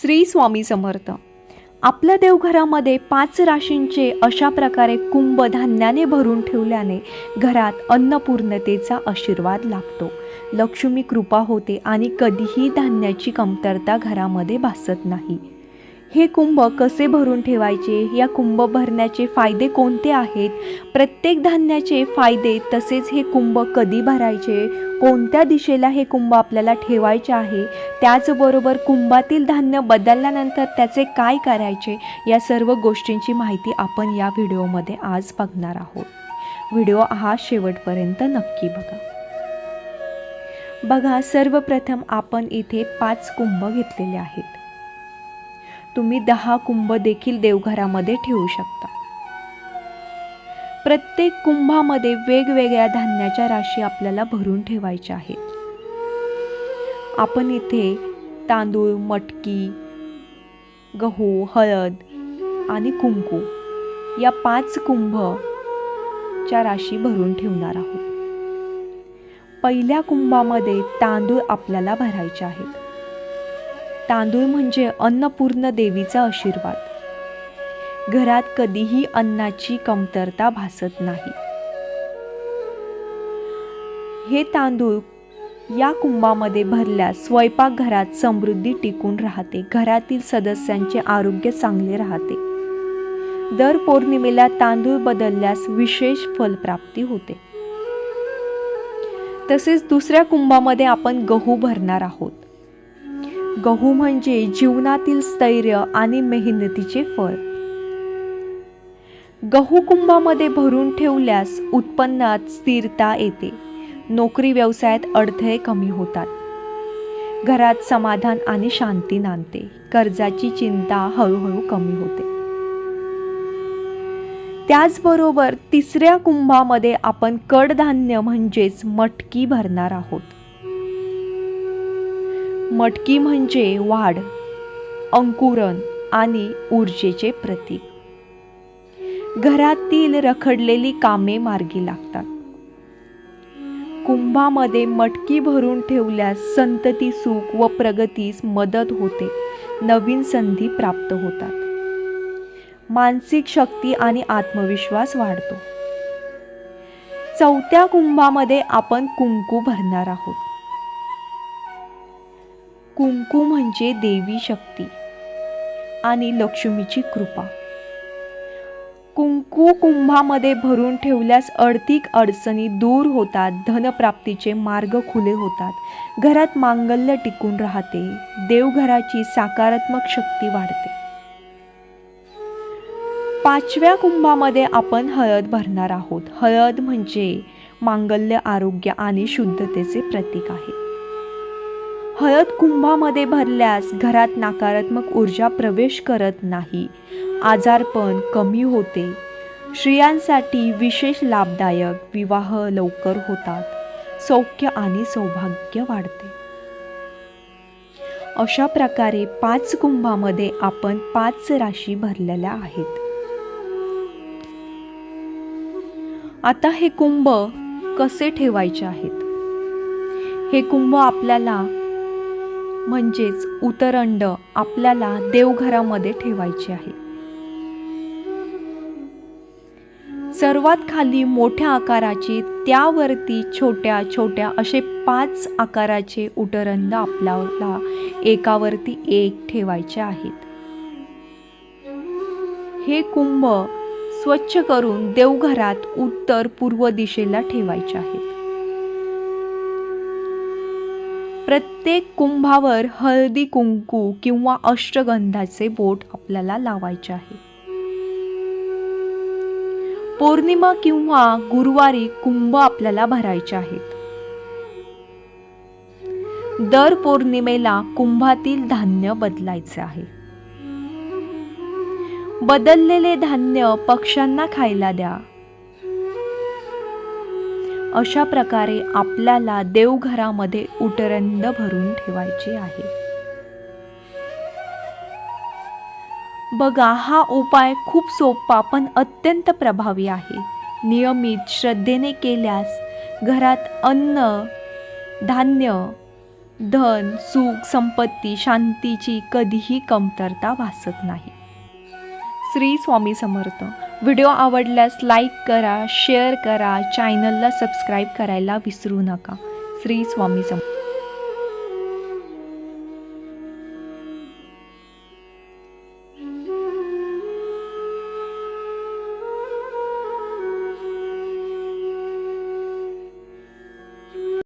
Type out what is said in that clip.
श्री स्वामी समर्थ. आपल्या देवघरामध्ये पाच राशींचे अशा प्रकारे कुंभ धान्याने भरून ठेवल्याने घरात अन्नपूर्णतेचा आशीर्वाद लाभतो. लक्ष्मी कृपा होते आणि कधीही धान्याची कमतरता घरामध्ये भासत नाही. हे कुंभ कसे भरून ठेवायचे? या कुंभ भरण्याचे फायदे कोणते आहेत? प्रत्येक धान्याचे फायदे तसेच हे कुंभ कधी भरायचे? कोणत्या दिशेला हे कुंभ आपल्याला ठेवायचे आहे? त्याचबरोबर कुंभातील धान्य बदलल्यानंतर त्याचे काय करायचे? या सर्व गोष्टींची माहिती आपण या व्हिडिओमध्ये आज बघणार आहोत. व्हिडिओ हा शेवटपर्यंत नक्की बघा. बघा सर्वप्रथम आपण इथे पाच कुंभ घेतलेले आहेत. तुम्ही दहा कुंभ देखील देवघरामध्ये ठेवू शकता. प्रत्येक कुंभामध्ये वेगवेगळ्या धान्याच्या राशी आपल्याला भरून ठेवायच्या आहेत. आपण इथे तांदूळ मटकी गहू हळद आणि कुंकू या पाच कुंभच्या राशी भरून ठेवणार आहोत. पहिल्या कुंभामध्ये तांदूळ आपल्याला भरायचे आहेत. तांदूळ म्हणजे अन्नपूर्ण देवीचा आशीर्वाद. घरात कधीही अन्नाची कमतरता भासत नाही. हे तांदूळ या कुंभामध्ये भरल्यास स्वयंपाकघरात समृद्धी टिकून राहते. घरातील सदस्यांचे आरोग्य चांगले राहते. दर पौर्णिमेला तांदूळ बदलल्यास विशेष फलप्राप्ती होते. तसेच दुसऱ्या कुंभामध्ये आपण गहू भरणार आहोत. गहू म्हणजे जीवनातील स्थैर्य आणि मेहनतीचे फळ. गहू कुंभामध्ये भरून ठेवल्यास उत्पन्नात स्थिरता येते. नोकरी व्यवसायात अडथळे कमी होतात. घरात समाधान आणि शांती नांदते. कर्जाची चिंता हळूहळू कमी होते. त्याचबरोबर तिसऱ्या कुंभामध्ये आपण कडधान्य म्हणजेच मटकी भरणार आहोत. मटकी म्हणजे वाढ अंकुरण आणि ऊर्जेचे प्रतीक. घरातील रखडलेली कामे मार्गी लागतात. कुंभामध्ये मटकी भरून ठेवल्यास संतती सुख व प्रगतीस मदत होते नवीन संधी प्राप्त होतात. मानसिक शक्ती आणि आत्मविश्वास वाढतो. चौथ्या कुंभामध्ये आपण कुंकू भरणार आहोत. कुंकू म्हणजे देवी शक्ती आणि लक्ष्मीची कृपा. कुंकू कुंभामध्ये भरून ठेवल्यास आर्थिक अडचणी दूर होतात धनप्राप्तीचे मार्ग खुले होतात. घरात मांगल्य टिकून राहते देवघराची सकारात्मक शक्ती वाढते. पाचव्या कुंभामध्ये आपण हळद भरणार आहोत. हळद म्हणजे मांगल्य आरोग्य आणि शुद्धतेचे प्रतीक आहे. हळद कुंभामध्ये भरल्यास घरात नकारात्मक ऊर्जा प्रवेश करत नाही. आजारपण कमी होते. स्त्रियांसाठी विशेष लाभदायक विवाह लवकर होतात. सौख्य आणि सौभाग्य वाढते. अशा प्रकारे पाच कुंभामध्ये आपण पाच राशी भरलेल्या आहेत. आता हे कुंभ कसे ठेवायचे आहेत? हे कुंभ आपल्याला म्हणजेच उतरंड आपल्याला देवघरामध्ये ठेवायचे आहे. सर्वात खाली मोठ्या आकाराची त्यावरती छोट्या छोट्या असे पाच आकाराचे उटरंद आपल्याला एकावरती एक ठेवायचे आहेत. हे कुंभ स्वच्छ करून देवघरात उत्तर पूर्व दिशेला ठेवायचे आहेत. प्रत्येक कुंभावर हळदी कुंकू किंवा अष्टगंधाचे बोट आपल्याला लावायचे आहे. पौर्णिमा किंवा गुरुवारी कुंभ आपल्याला भरायचे आहेत. दर पौर्णिमेला कुंभातील धान्य बदलायचे आहे. बदललेले धान्य पक्ष्यांना खायला द्या. अशा प्रकारे आपल्याला देवघरामध्ये उटरंद भरून ठेवायचे आहे. बघा हा उपाय खूप सोपा पण अत्यंत प्रभावी आहे. नियमित श्रद्धेने केल्यास घरात अन्न धान्य धन सुख संपत्ती शांतीची कधीही कमतरता भासत नाही. श्री स्वामी समर्थ. व्हिडिओ आवडल्यास लाईक करा शेअर करा चॅनलला सबस्क्राईब करायला विसरू नका. श्री स्वामी समर्थ